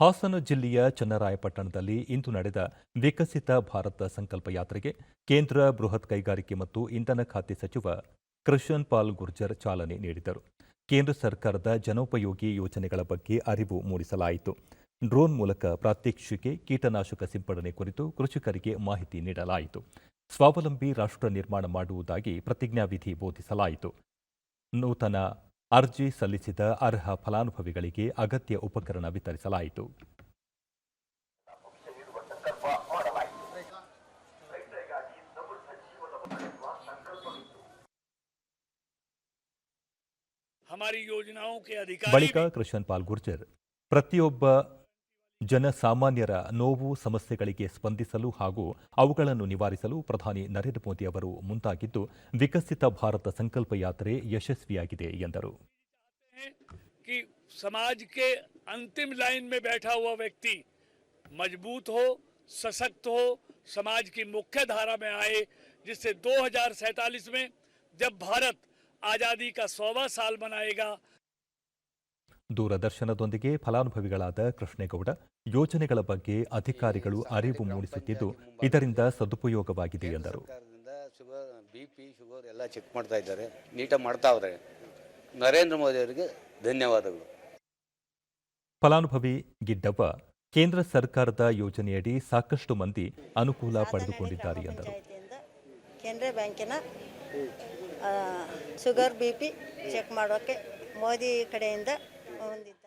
ಹಾಸನ ಜಿಲ್ಲೆಯ ಚನ್ನರಾಯಪಟ್ಟಣದಲ್ಲಿ ಇಂದು ನಡೆದ ವಿಕಸಿತ ಭಾರತ ಸಂಕಲ್ಪ ಯಾತ್ರೆಗೆ ಕೇಂದ್ರ ಬೃಹತ್ ಕೈಗಾರಿಕೆ ಮತ್ತು ಇಂಧನ ಖಾತೆ ಸಚಿವ ಕೃಷನ್ ಪಾಲ್ ಗುರ್ಜರ್ ಚಾಲನೆ ನೀಡಿದರು. ಕೇಂದ್ರ ಸರ್ಕಾರದ ಜನೋಪಯೋಗಿ ಯೋಜನೆಗಳ ಬಗ್ಗೆ ಅರಿವು ಮೂಡಿಸಲಾಯಿತು. ಡ್ರೋನ್ ಮೂಲಕ ಪ್ರಾತ್ಯಕ್ಷಿಕೆ, ಕೀಟನಾಶಕ ಸಿಂಪಡಣೆ ಕುರಿತು ಕೃಷಿಕರಿಗೆ ಮಾಹಿತಿ ನೀಡಲಾಯಿತು. ಸ್ವಾವಲಂಬಿ ರಾಷ್ಟ್ರ ನಿರ್ಮಾಣ ಮಾಡುವುದಾಗಿ ಪ್ರತಿಜ್ಞಾವಿಧಿ ಬೋಧಿಸಲಾಯಿತು. ನೂತನ ಅರ್ಜಿ ಸಲ್ಲಿಸಿದ ಅರ್ಹ ಫಲಾನುಭವಿಗಳಿಗೆ ಅಗತ್ಯ ಉಪಕರಣ ವಿತರಿಸಲಾಯಿತು. ಬಳಿಕ ಕೃಷನ್ ಪಾಲ್ ಗುರ್ಜರ್ ಪ್ರತಿಯೊಬ್ಬ ಜನಸಾಮಾನ್ಯರ ನೋವು ಸಮಸ್ಯೆಗಳಿಗೆ ಸ್ಪಂದಿಸಲು ಹಾಗೂ ಅವುಗಳನ್ನು ನಿವಾರಿಸಲು ಪ್ರಧಾನಿ ನರೇಂದ್ರ ಮೋದಿ ಅವರು ಮುಂದಾಗಿದ್ದು ವಿಕಸಿತ ಭಾರತ ಸಂಕಲ್ಪ ಯಾತ್ರೆ ಯಶಸ್ವಿಯಾಗಿದೆ ಎಂದರು हैं कि समाज के अंतिम लाइन में बैठा हुआ व्यक्ति मजबूत हो सशक्त हो समाज की मुख्य धारा में आए जिससे दो में जब भारत आजादी का सौवा साल मनाएगा ದೂರದರ್ಶನದೊಂದಿಗೆ ಫಲಾನುಭವಿಗಳಾದ ಕೃಷ್ಣೇಗೌಡ ಯೋಜನೆಗಳ ಬಗ್ಗೆ ಅಧಿಕಾರಿಗಳು ಅರಿವು ಮೂಡಿಸುತ್ತಿದ್ದು ಇದರಿಂದ ಸದುಪಯೋಗವಾಗಿದೆ ಎಂದರು. ಸರ್ಕಾರದಿಂದ ಶುಗರ್ ಬಿ ಪಿ ಶುಗರ್ ಎಲ್ಲ ಚೆಕ್ ಮಾಡ್ತಾ ಇದ್ದಾರೆ. ನೀಟಾಗಿ ಮಾಡ್ತಾವ್ರೆ ನರೇಂದ್ರ ಮೋದಿ ಅವರಿಗೆ ಧನ್ಯವಾದಗಳು. ಫಲಾನುಭವಿ ಗಿಡ್ಡಪ್ಪ ಕೇಂದ್ರ ಸರ್ಕಾರದ ಯೋಜನೆಯಡಿ ಸಾಕಷ್ಟು ಮಂದಿ ಅನುಕೂಲ ಪಡೆದುಕೊಂಡಿದ್ದಾರೆ ಎಂದರು. ಕೆನರಾ ಬ್ಯಾಂಕಿನ ಆ, ಶುಗರ್ ಬಿ ಪಿ ಚೆಕ್ ಮಾಡೋಕ್ಕೆ ಮೋದಿ ಕಡೆಯಿಂದ 嗯，对。